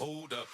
Hold up.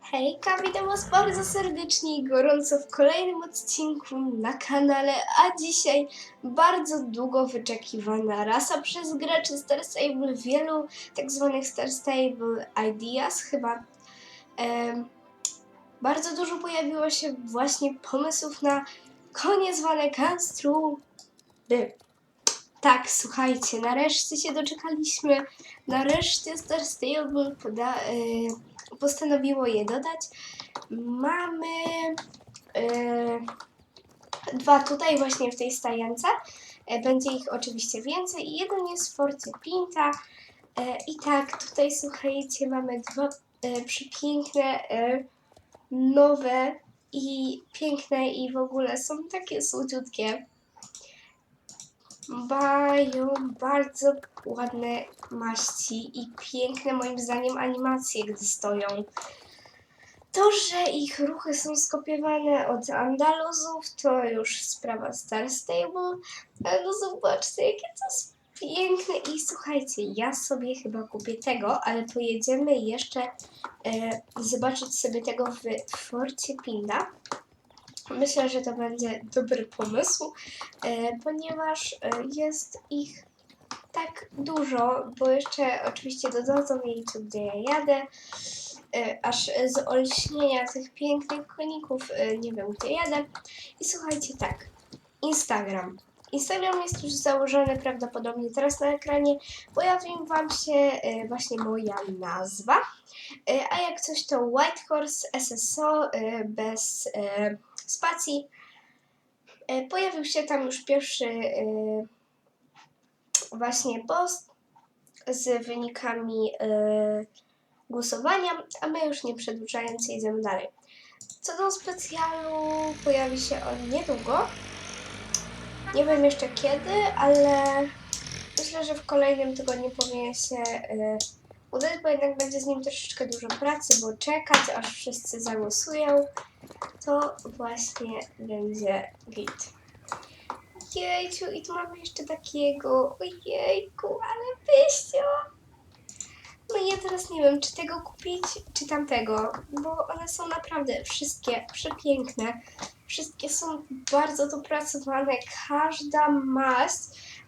Hejka, witam Was bardzo serdecznie i gorąco w kolejnym odcinku na kanale, a dzisiaj bardzo długo wyczekiwana rasa przez graczy Star Stable, wielu tak zwanych Star Stable Ideas chyba. Em, bardzo dużo pojawiło się właśnie pomysłów na konie zwane Kanstru. Tak, słuchajcie, nareszcie się doczekaliśmy. Nareszcie Star Stable poda, e, postanowiło je dodać. Mamy e, dwa tutaj właśnie w tej stajence. E, będzie ich oczywiście więcej. I jeden jest w Forcie Pinta. E, I tak, tutaj słuchajcie, mamy dwa e, przepiękne, nowe i piękne i w ogóle są takie słodziutkie mają bardzo ładne maści i piękne moim zdaniem animacje, gdy stoją. To, że ich ruchy są skopiowane od Andaluzów, to już sprawa Star Stable, ale no zobaczcie, jakie to jest piękne i słuchajcie, ja sobie chyba kupię tego, ale pojedziemy jeszcze e, zobaczyć sobie tego w Forcie Pinda. Myślę, że to będzie dobry pomysł, e, ponieważ e, jest ich tak dużo, bo jeszcze oczywiście dodadzą miejscu, gdzie ja jadę, e, aż z olśnienia tych pięknych koników e, nie wiem, gdzie jadę. I słuchajcie, tak, Instagram. Instagram jest już założony prawdopodobnie teraz na ekranie. Pojawi Wam się e, właśnie moja nazwa. E, A jak coś to Whitehorse SSO e, bez spacji. Pojawił się tam już pierwszy właśnie post z wynikami głosowania, a my już nie przedłużając jedziemy dalej. Co do specjalu, pojawi się on niedługo. Nie wiem jeszcze kiedy, ale myślę, że w kolejnym tygodniu powinien się e, udać, bo jednak będzie z nim troszeczkę dużo pracy, bo czekać, aż wszyscy zagłosują to właśnie będzie git. Jejciu, i tu mamy jeszcze takiego, ojejku, ale wyjścia. No ja teraz nie wiem, czy tego kupić, czy tamtego, bo one są naprawdę wszystkie przepiękne. Wszystkie są bardzo dopracowane. Każda maść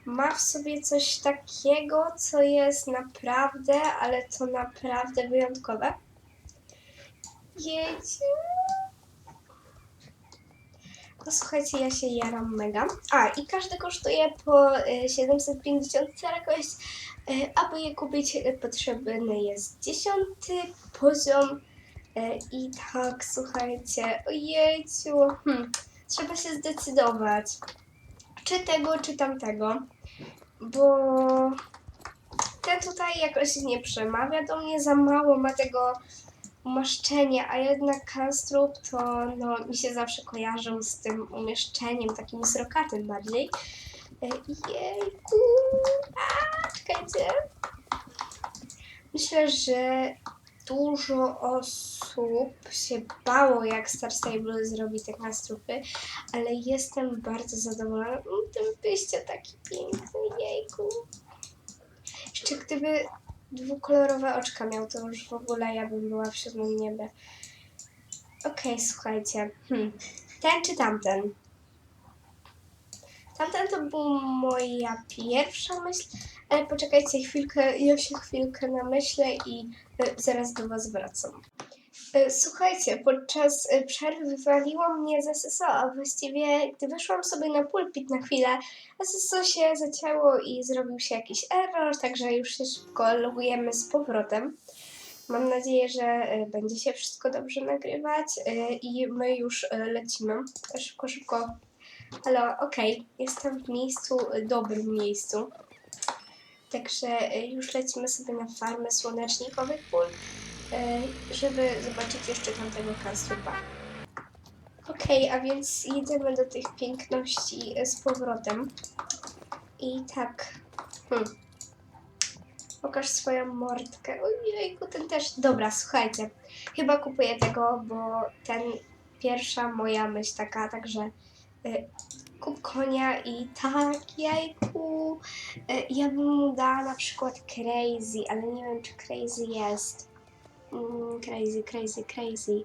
ma w sobie coś takiego, co jest naprawdę, ale to naprawdę wyjątkowe. Jejciu. No słuchajcie, ja się jaram mega. A, i każdy kosztuje po e, 750 jakoś. E, Aby je kupić, e, potrzebny jest dziesiąty poziom. E, I tak, słuchajcie, ojejciu, hmm, trzeba się zdecydować, czy tego, czy tamtego, bo ten tutaj jakoś nie przemawia do mnie, za mało ma tego umaszczenia, a jednak Kastrup to no, mi się zawsze kojarzył z tym umieszczeniem, takim srokatym bardziej. E, Jejku! A, czekajcie. Myślę, że dużo osób się bało, jak Star Stable zrobi te Kastrupy, ale jestem bardzo zadowolona. Mm, Ten wyjście taki piękny, jejku. Jeszcze gdyby dwukolorowe oczka miał, to już w ogóle ja bym była w siódmym niebie. Okej, słuchajcie. Hmm. Ten czy tamten? Tamten to była moja pierwsza myśl, ale poczekajcie chwilkę, ja się chwilkę namyślę i e, zaraz do Was wracam. E, Słuchajcie, podczas e, przerwy wywaliło mnie z SSO, a właściwie gdy wyszłam sobie na pulpit na chwilę, SSO się zacięło i zrobił się jakiś error, także już się szybko logujemy z powrotem. Mam nadzieję, że e, będzie się wszystko dobrze nagrywać i my już lecimy. Szybko, szybko. Halo, okej, jestem w miejscu, dobrym miejscu. Także już lecimy sobie na farmę słonecznikowych e, żeby zobaczyć jeszcze tamtego kanstrupa. Okej, a więc jedziemy do tych piękności e, z powrotem. I tak. Hmm. Pokaż swoją mordkę. Ojejku, ten też. Dobra, słuchajcie. Chyba kupuję tego, bo ten pierwsza moja myśl taka, także y, kup konia i tak, jajku. Y, ja bym mu dała na przykład crazy, ale nie wiem czy crazy jest. Mm, crazy, crazy, crazy.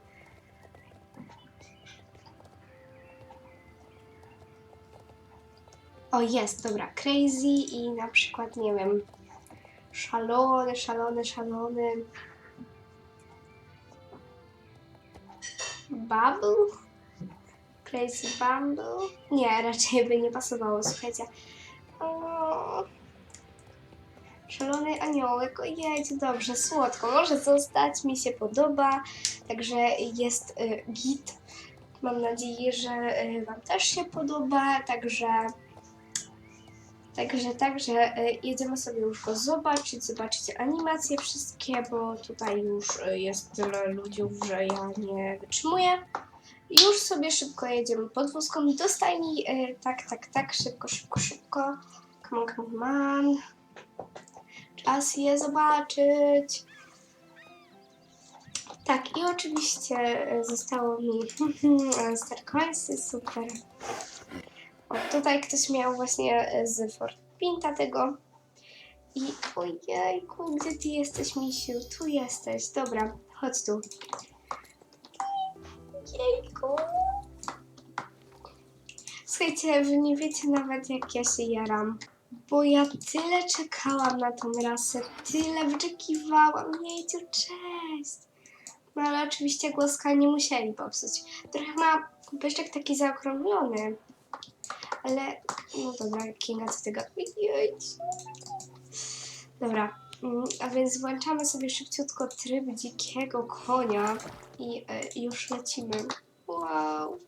O, jest, dobra, crazy i na przykład, nie wiem, szalony, szalony, szalony. Bubble? Crazy Bumble? Nie, raczej by nie pasowało, słuchajcie. O, szalony aniołek, ojejcie, dobrze, słodko, może zostać, mi się podoba, także jest y, git. Mam nadzieję, że y, Wam też się podoba, także... Także, także y, jedziemy sobie już go zobaczyć, zobaczyć animacje wszystkie, bo tutaj już y, jest tyle ludzi, że ja nie wytrzymuję. Już sobie szybko jedziemy podwózką do stajni. y, Tak, tak, tak, szybko, szybko, szybko. Come on, come on. Czas je zobaczyć. Tak, i oczywiście zostało mi Star Coinsy, super. O, tutaj ktoś miał właśnie e, z Fort Pinta tego. I ojejku, gdzie ty jesteś, misiu? Tu jesteś. Dobra, chodź tu. Jejku. Słuchajcie, wy nie wiecie nawet jak ja się jaram. Bo ja tyle czekałam na tą rasę, tyle wyczekiwałam. Jejciu, cześć. No ale oczywiście głoska nie musieli popsuć. Trochę ma pyszczek taki zaokrąglony. Ale, no dobra, Kinga, co tego jedź. Dobra, mm, a więc włączamy sobie szybciutko tryb dzikiego konia i e, już lecimy. Wow.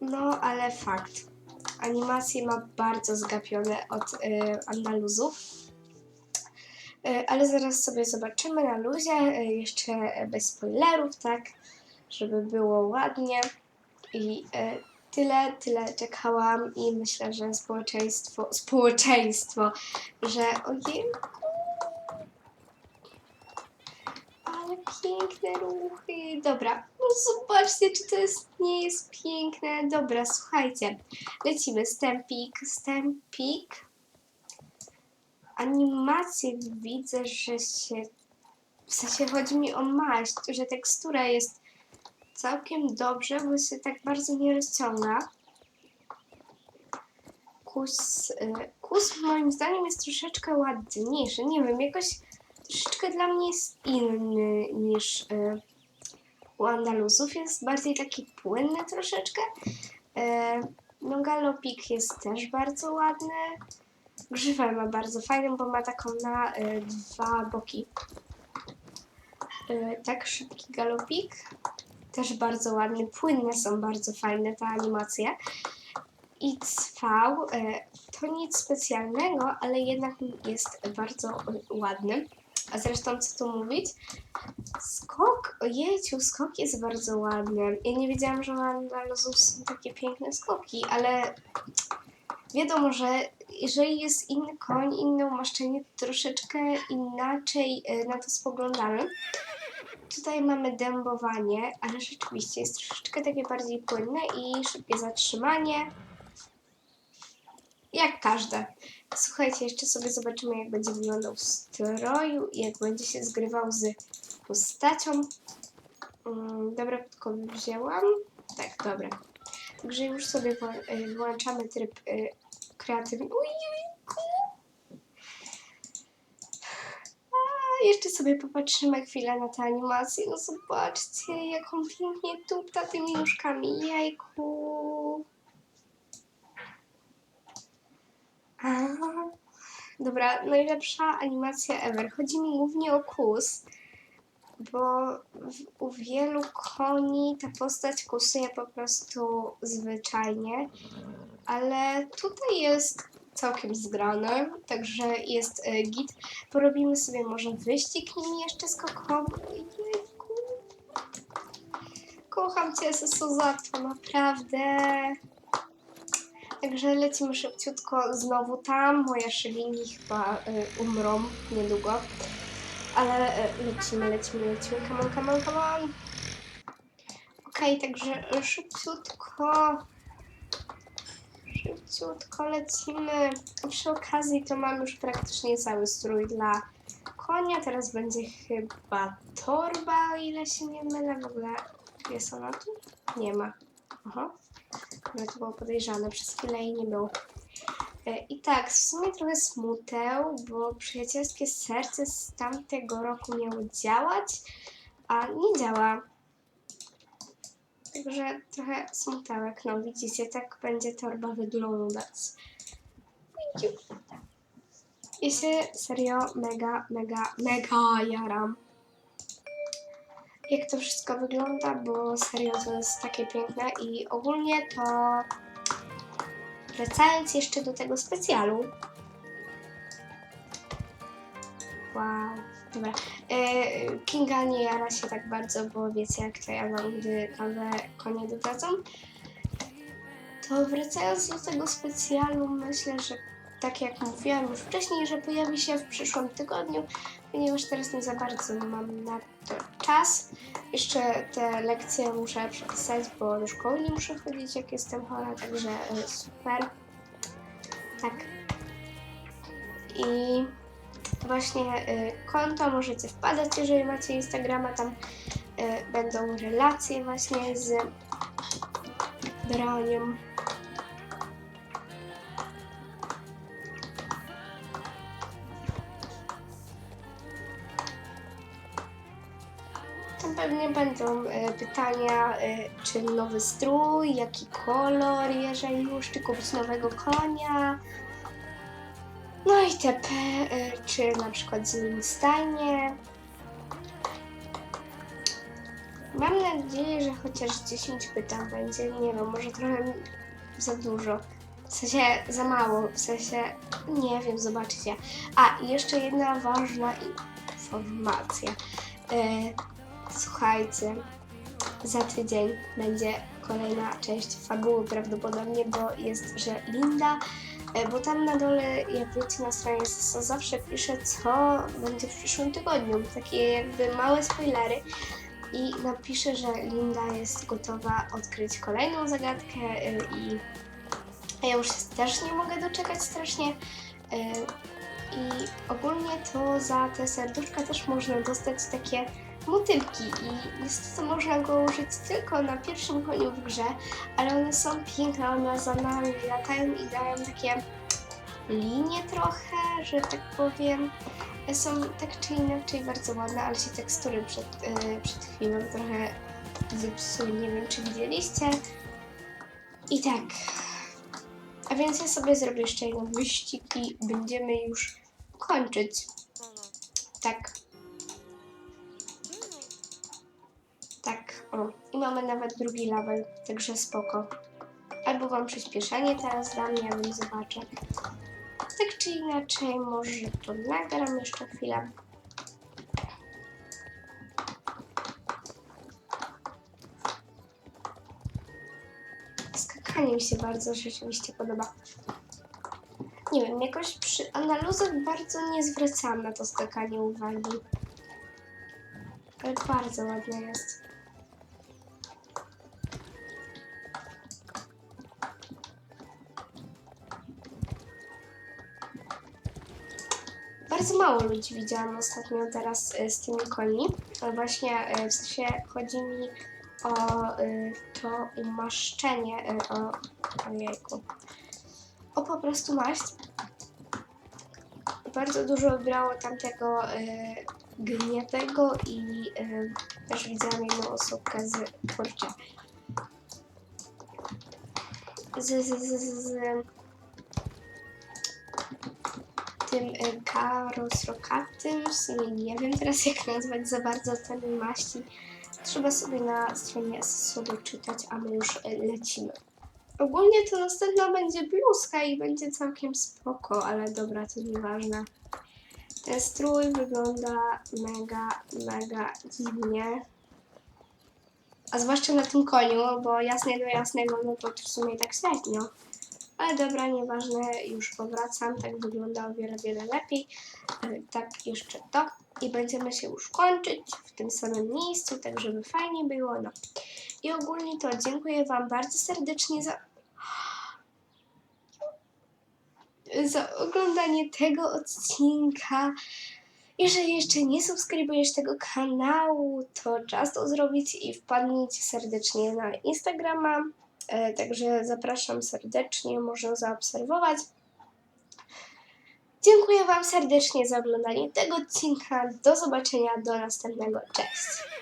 No, ale fakt. Animacje ma bardzo zgapione od e, Andaluzów. E, ale zaraz sobie zobaczymy na luzie, e, jeszcze bez spoilerów, tak? Żeby było ładnie. I tyle, tyle czekałam i myślę, że społeczeństwo, społeczeństwo, że ojejku, ale piękne ruchy. Dobra, no zobaczcie, czy to jest, nie jest piękne. Dobra, słuchajcie, lecimy. Stempik, stempik. Animacje widzę, że się, w sensie chodzi mi o maść, że tekstura jest całkiem dobrze, bo się tak bardzo nie rozciąga. Kus, y, kus moim zdaniem jest troszeczkę ładniejszy. Nie wiem, jakoś troszeczkę dla mnie jest inny niż y, u Andaluzów. Jest bardziej taki płynny troszeczkę. Y, no galopik jest też bardzo ładny. Grzywę ma bardzo fajną, bo ma taką na y, dwa boki. Y, tak, szybki galopik też bardzo ładny, płynne są bardzo fajne te animacje. I cwał e, to nic specjalnego, ale jednak jest bardzo e, ładny. A zresztą co tu mówić? Skok, ojejciu, skok jest bardzo ładny. Ja nie wiedziałam, że u Andaluzów są takie piękne skoki, ale wiadomo, że jeżeli jest inny koń, inne umaszczenie, to troszeczkę inaczej e, na to spoglądamy. Tutaj mamy dębowanie, ale rzeczywiście jest troszeczkę takie bardziej płynne i szybkie zatrzymanie. Jak każde. Słuchajcie, jeszcze sobie zobaczymy, jak będzie wyglądał w stroju i jak będzie się zgrywał z postacią. Mm, dobra, podkowy wzięłam. Tak, dobra. Także już sobie y, włączamy tryb y, kreatywny. Ujejku! A, jeszcze sobie popatrzymy chwilę na te animacje. No zobaczcie, jaką pięknie tupta tymi nóżkami. Jajku. A, dobra, najlepsza animacja ever. Chodzi mi głównie o kus, bo u wielu koni ta postać kusuje po prostu zwyczajnie, ale tutaj jest całkiem zgrane, także jest e, git. Porobimy sobie może wyścig nim jeszcze skokowy. Ojejku. Kocham cię, Sesu, za to, naprawdę. Także lecimy szybciutko znowu tam. Moje szylini chyba y, umrą niedługo. Ale y, lecimy, lecimy, lecimy. Come on, come on, come on. Okej, także y, szybciutko szybciutko lecimy. Przy okazji to mam już praktycznie cały strój dla konia. Teraz będzie chyba torba, o ile się nie mylę. W ogóle jest ona tu? Nie ma. Aha. Ale to było podejrzane. Przez chwilę jej nie było. E, I tak, w sumie trochę smuteł, bo przyjacielskie serce z tamtego roku miało działać, a nie działa. Także trochę smutełek. No widzicie, tak będzie torba wyglądać. I się serio mega, mega, mega jaram. Jak to wszystko wygląda, bo serio to jest takie piękne i ogólnie to wracając jeszcze do tego specjalu. Wow, dobra. E, Kinga nie jara się tak bardzo, bo wiecie jak to ja mam, gdy nowe konie dopracą. To wracając do tego specjalu, myślę, że tak jak mówiłam już wcześniej, że pojawi się w przyszłym tygodniu, ponieważ teraz nie za bardzo mam na to czas. Jeszcze te lekcje muszę przepisać, bo do szkoły nie muszę chodzić, jak jestem chora, także e, super. Tak. I właśnie y, konto możecie wpadać, jeżeli macie Instagrama, tam y, będą relacje właśnie z Bronią. Pewnie będą y, pytania, y, czy nowy strój, jaki kolor, jeżeli już, czy kupić nowego konia. No i TP, y, czy na przykład z nim stajnie. Mam nadzieję, że chociaż 10 pytań będzie. Nie wiem, może trochę za dużo. W sensie za mało, w sensie nie wiem, zobaczycie. A, i jeszcze jedna ważna informacja. E, słuchajcie, za tydzień będzie kolejna część fabuły prawdopodobnie, bo jest, że Linda, e, bo tam na dole, jak wiecie na stronie SSO, zawsze pisze, co będzie w przyszłym tygodniu. Takie jakby małe spoilery. I napisze, że Linda jest gotowa odkryć kolejną zagadkę e, i ja już też nie mogę doczekać strasznie. E, I ogólnie to za te serduszka też można dostać takie motylki i niestety można go użyć tylko na pierwszym koniu w grze, ale one są piękne, one za nami latają i dają takie linie trochę, że tak powiem. Są tak czy inaczej bardzo ładne, ale się tekstury przed, e, przed chwilą trochę zepsuły, nie wiem czy widzieliście. I tak, a więc ja sobie zrobię jeszcze jeden wyścig i będziemy już kończyć. Tak. O. I mamy nawet drugi level, także spoko. Albo wam przyspieszenie teraz dam, ja bym zobaczę. Tak czy inaczej, może to nagram jeszcze chwilę. Skakanie mi się bardzo rzeczywiście podoba. Nie wiem, jakoś przy analizach bardzo nie zwracałam na to skakanie uwagi. Ale bardzo ładne jest. Bardzo mało ludzi widziałam ostatnio teraz y, z tymi koni. Właśnie y, w sensie chodzi mi o y, to umaszczenie, y, o, ojejku, o po prostu maść. Bardzo dużo brało tamtego gniatego i też widziałam jedną osobkę z, kurczę, z, z, z, z, tym y, karosrokatym, w sumie nie wiem teraz jak nazwać za bardzo ten maści. Trzeba sobie na stronie SSO doczytać, a my już y, lecimy. Ogólnie to następna będzie bluzka i będzie całkiem spoko, ale dobra, to nieważne. Ten strój wygląda mega, mega dziwnie. A zwłaszcza na tym koniu, bo jasne do jasnego, no to w sumie tak średnio. Ale dobra, nieważne, już powracam, tak wygląda o wiele, wiele lepiej. E, Tak, jeszcze to. I będziemy się już kończyć w tym samym miejscu, tak żeby fajnie było. No. I ogólnie to dziękuję Wam bardzo serdecznie za... za oglądanie tego odcinka. Jeżeli jeszcze nie subskrybujesz tego kanału, to czas to zrobić i wpadnijcie serdecznie na Instagrama. E, Także zapraszam serdecznie, można zaobserwować. Dziękuję Wam serdecznie za oglądanie tego odcinka. Do zobaczenia, do następnego. Cześć!